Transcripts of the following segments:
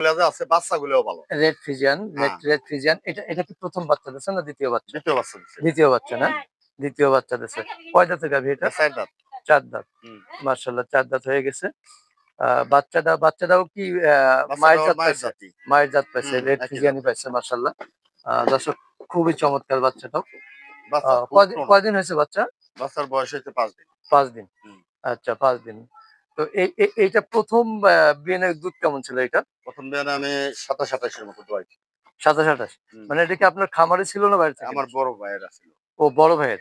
গুলো যে আছে বাচ্চাগুলোও ভালো। Red Friesian. রেড ফিজিয়ান এটা এটা কি প্রথম বাচ্চা দিচ্ছে না দ্বিতীয় বাচ্চা? দ্বিতীয় বাচ্চা দিচ্ছে দ্বিতীয় বাচ্চা না? দ্বিতীয় বাচ্চা দিচ্ছে কয় দাঁতে গাভী এটা? চার দাঁত। চার দাঁত। মার্শাল্লাহ চার দাঁত হয়ে গেছে। বাচ্চাটা বাচ্চাটাও কি মায়ের জাত মায়ের পাইছে? মায়ের জাত পাইছে রেড ফিজিয়ানি পাইছে মার্শাল্লাহ দর্শক খুবই চমৎকার বাচ্চাটাও। বাচ্চা কয়দিন হয়েছে বাচ্চা? বাচ্চার বয়স হচ্ছে পাঁচ দিন। পাঁচ দিন। আচ্ছা পাঁচ দিন। তো এই এই- এইটা প্রথম বিয়েনের দুধ কেমন ছিল এটা? প্রথম দিন আমি সাতাশ সাতাশের মতো দোয়াই সাতাশ আঠাশ? মানে এটা কি আপনার খামারে ছিল না থেকে? আমার বড় ভাইয়ের ছিল। ও বড় ভাইয়ের?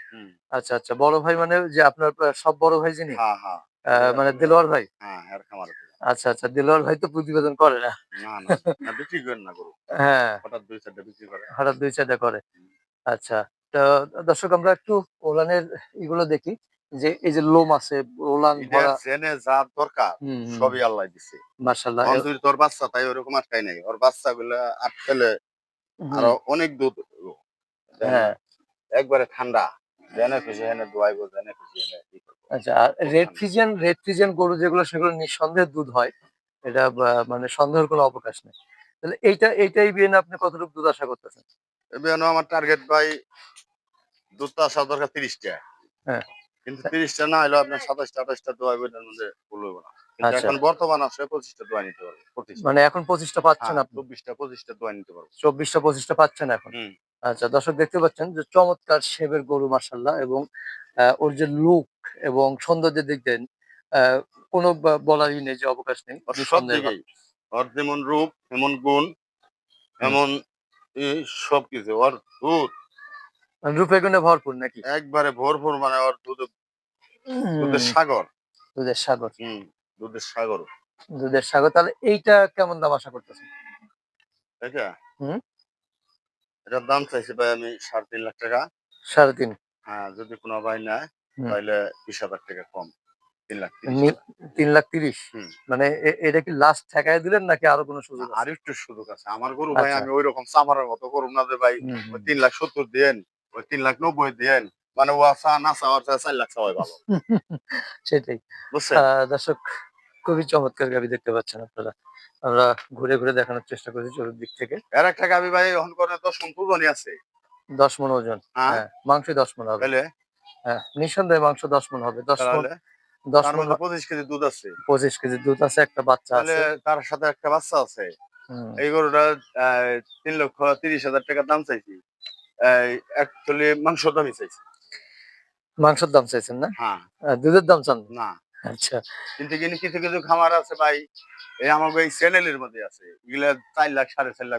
আচ্ছা আচ্ছা বড় ভাই মানে যে আপনার সব বড় ভাই যিনি? হ্যাঁ হ্যাঁ। মানে দিলোয়ার ভাই? হ্যাঁ খামারে আচ্ছা আচ্ছা দিলোয়ার ভাই তো প্রতিবেদন করে না। বিক্রি করেন না গরু। হ্যাঁ। হঠাৎ দুই চারটা বিক্রি করে। হঠাৎ দুই চারটা করে। আচ্ছা তো দর্শক আমরা একটু ওলানের এগুলো দেখি। যে এই যে লোম আছে জেনে যা দরকার সবই আল্লাহ দিছে। মঞ্জুরি তোর বাচ্চা তাই ওরকম আটকাই নাই। ওর বাচ্চা গুলা আটকালে আরও অনেক দুধ হ্যাঁ। একবারে ঠান্ডা জেনে খুশি হেনে দোয়াইবো জেনে খুশি হেনে আচ্ছা রেড ফিজিয়ান রেড ফিজিয়ান গরু যেগুলো সেগুলো নিঃসন্দেহে দুধ হয়। এটা মানে সন্দেহের কোনো অবকাশ নেই। তাহলে এইটা এইটাই বিয়ে আপনি কতটুকু দুধ আশা করতেছেন? আমার টার্গেট ভাই দুধটা আসা দরকার তিরিশটা। হ্যাঁ। কিন্তু তিরিশটা না হলে আপনার সাতাশটা আঠাশটা দোয়াইবো এটার মধ্যে ভুল হইবো না। কিন্তু আচ্ছা। এখন বর্তমান আসলে পঁচিশটা দোয়া নিতে পারব মানে এখন পঁচিশটা পাচ্ছেন হ্যাঁ, আপনি? চব্বিশটা পঁচিশটা দোয়া নিতে পারব। চব্বিশটা পঁচিশটা পাচ্ছেন এখন? আচ্ছা দর্শক দেখতে পাচ্ছেন যে চমৎকার শেবের গরু মার্শাল্লাহ এবং ওর যে লুক এবং সৌন্দর্যের দিক দেন কোনো বলারই নেই যে অবকাশ নেই ওর যেমন রূপ এমন গুণ এমন সব কিছু ওর দুধ। মানে রূপে গুণে ভরপুর নাকি? একবারে ভোর মানে ওর দুধ দুধের সাগর। দুধের সাগর। হম দুধের সাগর। দুধের সাগর। তাহলে এইটা কেমন দাম আশা করতেছেন? এটা হুম। এটার দাম চাইছি ভাই আমি সাড়ে তিন লাখ টাকা। সাড়ে তিন। হ্যাঁ যদি কোনো ভাই নেয় তাহলে বিশ হাজার টাকা কম। তিন লাখ তিরিশ তিন লাখ তিরিশ? হুম। মানে এটা কি লাস্ট ঠেকায় দিলেন নাকি আরও কোনো সুযোগ আর একটু সুযোগ আছে। আমার গরু ভাই আচ্ছা। আমি ওই রকম চামারের মতো করুম না যে ভাই তিন লাখ সত্তর দেন ওই তিন লাখ নব্বই দেন মানে ও চা না চাওয়ার চায় চার লাখ চাওয়াই ভালো। সেটাই। দর্শক খুবই চমৎকার গাবি দেখতে পাচ্ছেন আপনারা। আমরা ঘুরে ঘুরে দেখানোর চেষ্টা করছি চতুর্দিক থেকে। এর একটা গাবি ভাই এখন করে তো সম্পূর্ণই আছে। দশ মন ওজন। হ্যাঁ। হ্যাঁ মাংস দশ মন হবে। হ্যাঁ নিঃসন্দেহে মাংস দশ মন হবে। দশ মন দশ মন পঁচিশ কেজি দুধ আছে। পঁচিশ কেজি দুধ আছে একটা বাচ্চা আছে। তার সাথে একটা বাচ্চা আছে। এই গরুটা তিন লক্ষ তিরিশ হাজার টাকা দাম চাইছি। অ্যাকচুয়ালি মাংস দামই চাইছি। মাংসের দাম চাইছেন না? হ্যাঁ। দুধের দাম চান? না। আচ্ছা। কিন্তু জিনিস কিছু কিছু খামার আছে ভাই এই আমার এই চ্যানেলের মধ্যে আছে। এগুলা চার লাখ সাড়ে চার লাখ